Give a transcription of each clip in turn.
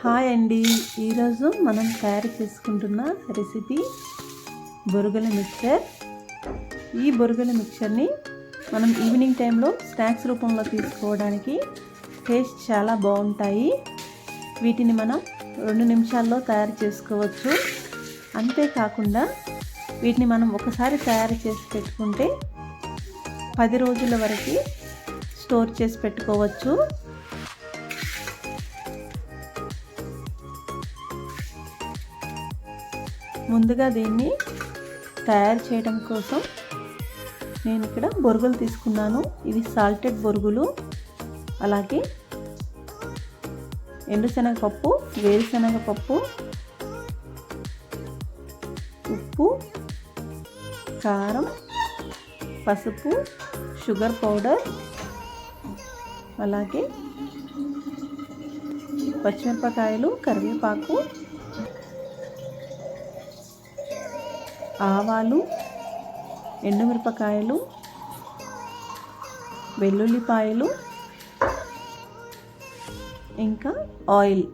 Hi అండి. ఈరోజు మనం తయారు చేసుకుంటున్న రెసిపీ బొరుగుల మిక్చర్. ఈ బొరుగుల మిక్చర్ని మనం ఈవినింగ్ టైంలో స్నాక్స్ రూపంలో తీసుకోవడానికి టేస్ట్ చాలా బాగుంటాయి. వీటిని మనం రెండు నిమిషాల్లో తయారు చేసుకోవచ్చు. అంతేకాకుండా వీటిని మనం ఒకసారి తయారు చేసి పెట్టుకుంటే పది రోజుల వరకు స్టోర్ చేసి పెట్టుకోవచ్చు. ముందుగా దీన్ని తయారు చేయడం కోసం నేను ఇక్కడ బొరుగులు తీసుకున్నాను. ఇవి సాల్టెడ్ బొరుగులు. అలాగే ఎండుశనగపప్పు వేరుశనగపప్పు ఉప్పు కారం పసుపు షుగర్ పౌడర్ అలాగే పచ్చిమిరపకాయలు కరివేపాకు ఆవాలు ఎండుమిరపకాయలు వెల్లుల్లిపాయలు ఇంకా ఆయిల్.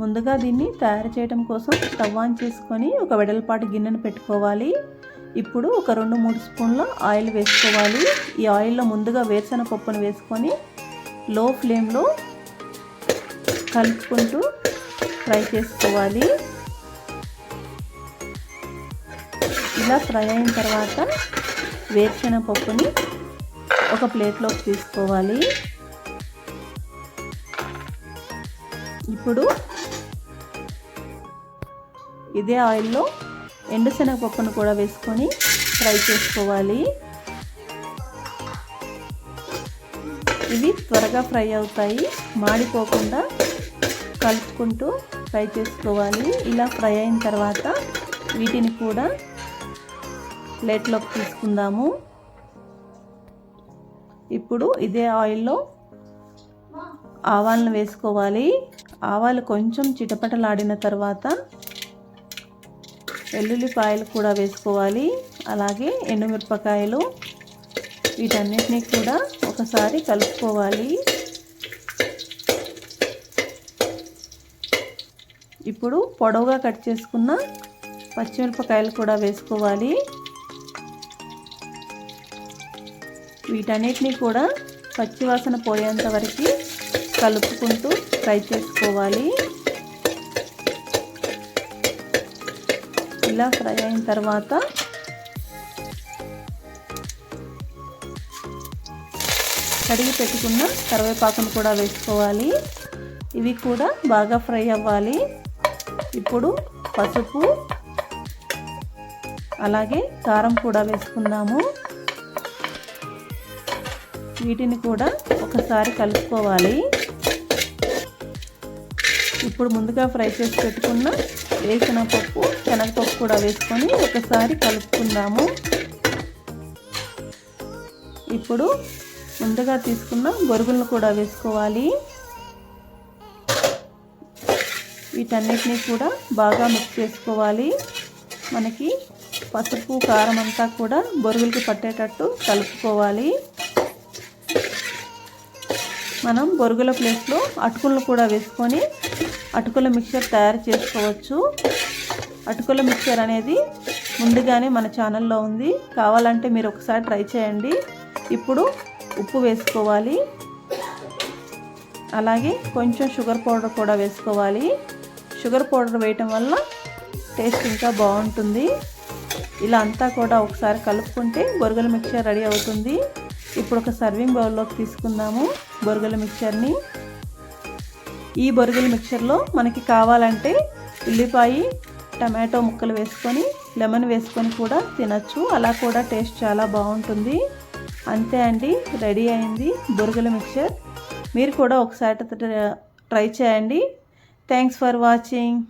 ముందుగా దీన్ని తయారు చేయడం కోసం స్టవ్ ఆన్ చేసుకొని ఒక వెడల్పాటి గిన్నెను పెట్టుకోవాలి. ఇప్పుడు ఒక రెండు మూడు స్పూన్ల ఆయిల్ వేసుకోవాలి. ఈ ఆయిల్లో ముందుగా వేరుశెనగ పప్పును వేసుకొని లో ఫ్లేమ్లో కలుపుకుంటూ ఫ్రై చేసుకోవాలి. ఇలా ఫ్రై అయిన తర్వాత వేరుశెనగ పప్పుని ఒక ప్లేట్లోకి తీసుకోవాలి. ఇప్పుడు ఇదే ఆయిల్లో ఎండుశనగపప్పును కూడా వేసుకొని ఫ్రై చేసుకోవాలి. ఇవి త్వరగా ఫ్రై అవుతాయి. మాడిపోకుండా కలుపుకుంటూ ఫ్రై చేసుకోవాలి. ఇలా ఫ్రై అయిన తర్వాత వీటిని కూడా ప్లేట్లోకి తీసుకుందాము. ఇప్పుడు ఇదే ఆయిల్లో ఆవాలను వేసుకోవాలి. ఆవాలు కొంచెం చిటపటలాడిన తర్వాత వెల్లుల్లిపాయలు కూడా వేసుకోవాలి. అలాగే ఎండుమిరపకాయలు వీటన్నిటినీ కూడా ఒకసారి కలుపుకోవాలి. ఇప్పుడు పొడవుగా కట్ చేసుకున్న పచ్చిమిరపకాయలు కూడా వేసుకోవాలి. వీటన్నిటిని కూడా పచ్చివాసన పోయేంత వరకు కలుపుకుంటూ ఫ్రై చేసుకోవాలి. ఇలా ఫ్రై అయిన తర్వాత కడిగి పెట్టుకున్న కరివేపాకును కూడా వేసుకోవాలి. ఇవి కూడా బాగా ఫ్రై అవ్వాలి. ఇప్పుడు పసుపు అలాగే కారం కూడా వేసుకుందాము. వీటిని కూడా ఒకసారి కలుపుకోవాలి. ఇప్పుడు ముందుగా ఫ్రై చేసి పెట్టుకున్న వేసిన పప్పు శనగపప్పు కూడా వేసుకొని ఒకసారి కలుపుకుందాము. ఇప్పుడు ముందుగా తీసుకున్న గొరుగులను కూడా వేసుకోవాలి. వీటన్నిటినీ కూడా బాగా మిక్స్ చేసుకోవాలి. మనకి పసుపు కారం అంతా కూడా బొరుగులకి పట్టేటట్టు కలుపుకోవాలి. మనం బొరుగుల ప్లేస్లో అటుకులను కూడా వేసుకొని అటుకుల మిక్చర్ తయారు చేసుకోవచ్చు. అటుకుల మిక్చర్ అనేది ముందుగానే మన ఛానల్లో ఉంది. కావాలంటే మీరు ఒకసారి ట్రై చేయండి. ఇప్పుడు ఉప్పు వేసుకోవాలి. అలాగే కొంచెం షుగర్ పౌడర్ కూడా వేసుకోవాలి. షుగర్ పౌడర్ వేయటం వల్ల టేస్ట్ ఇంకా బాగుంటుంది. ఇలా అంతా కూడా ఒకసారి కలుపుకుంటే బొరుగుల మిక్చర్ రెడీ అవుతుంది. ఇప్పుడు ఒక సర్వింగ్ బౌల్లోకి తీసుకుందాము. బొరుగుల మిక్చర్ని ఈ బొరుగుల మిక్చర్లో మనకి కావాలంటే ఉల్లిపాయ టమాటో ముక్కలు వేసుకొని లెమన్ వేసుకొని కూడా తినచ్చు. అలా కూడా టేస్ట్ చాలా బాగుంటుంది. అంతే అండి రెడీ అయింది బొరుగుల మిక్చర్ మీరు కూడా ఒకసారి ట్రై చేయండి. Thanks for watching